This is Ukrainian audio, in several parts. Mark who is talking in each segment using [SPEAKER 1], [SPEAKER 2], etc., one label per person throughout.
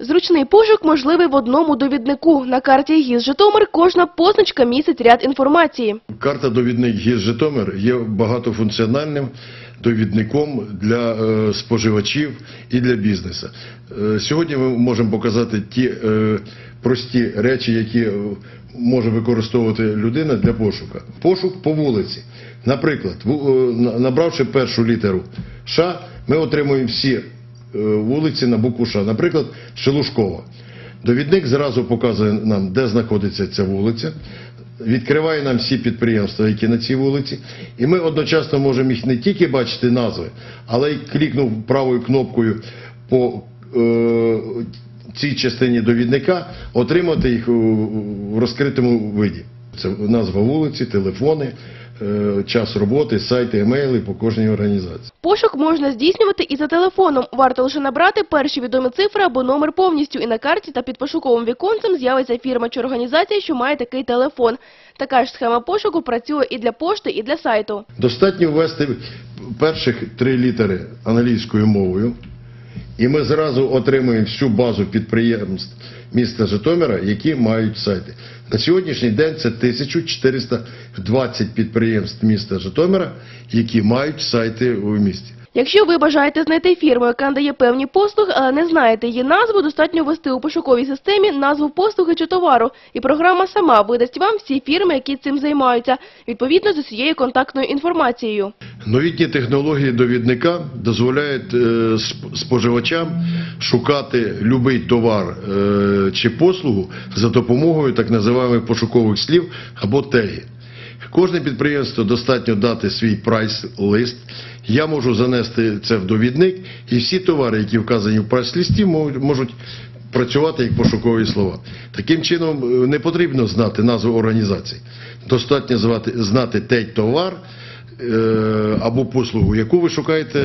[SPEAKER 1] Зручний пошук можливий в одному довіднику. На карті ГІС Житомир кожна позначка містить ряд інформації.
[SPEAKER 2] Карта довідник ГІС Житомир є багатофункціональним довідником для е, споживачів і для бізнесу. Е, сьогодні ми можемо показати ті е, прості речі, які може використовувати людина для пошуку. Пошук по вулиці. Наприклад, набравши першу літеру Ш, ми отримуємо всі вулиці на букву Ш. Наприклад, Шелушкова. Довідник зразу показує нам, де знаходиться ця вулиця, відкриває нам всі підприємства, які на цій вулиці, і ми одночасно можемо їх не тільки бачити назви, але й клікнув правою кнопкою по е, цій частині довідника, отримати їх в розкритому виді. Це назва вулиці, телефони, е, час роботи, сайти, емейли по кожній організації.
[SPEAKER 1] Пошук можна здійснювати і за телефоном. Варто лише набрати перші відомі цифри або номер повністю, і на карті та під пошуковим віконцем з'явиться фірма чи організація, що має такий телефон. Така ж схема пошуку працює і для пошти, і для сайту.
[SPEAKER 2] Достатньо ввести перших три літери англійською мовою, і ми зразу отримуємо всю базу підприємств міста Житомира, які мають сайти. На сьогоднішній день це 1420 підприємств міста Житомира, які мають сайти у місті.
[SPEAKER 1] Якщо ви бажаєте знайти фірму, яка надає певні послуги, але не знаєте її назву, достатньо ввести у пошуковій системі назву послуги чи товару, і програма сама видасть вам всі фірми, які цим займаються, відповідно з усією контактною інформацією.
[SPEAKER 2] Новітні технології довідника дозволяють е, споживачам шукати будь-який товар е, чи послугу за допомогою так називаних пошукових слів або теги. Кожне підприємство достатньо дати свій прайс-лист. Я можу занести це в довідник, і всі товари, які вказані в прайс-листі, можуть- можуть працювати як пошукові слова. Таким чином е, не потрібно знати назву організації. Достатньо звати, знати той товар е, або послугу, яку ви шукаєте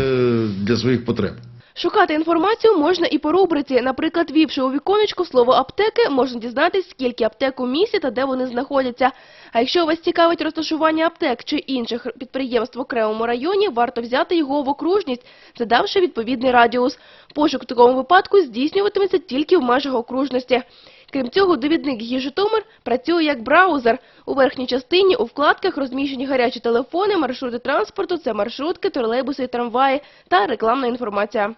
[SPEAKER 2] для своїх потреб.
[SPEAKER 1] Шукати інформацію можна і по рубриці. Наприклад, ввівши у віконечко слово аптеки, можна дізнатись, скільки аптек у місті та де вони знаходяться. А якщо вас цікавить розташування аптек чи інших підприємств в окремому районі, варто взяти його в окружність, задавши відповідний радіус. Пошук в такому випадку здійснюватиметься тільки в межах окружності. Крім цього, довідник «Гі Житомир» працює як браузер. У верхній частині у вкладках розміщені гарячі телефони, маршрути транспорту, це маршрутки, тролейбуси і трамваї та рекламна інформація.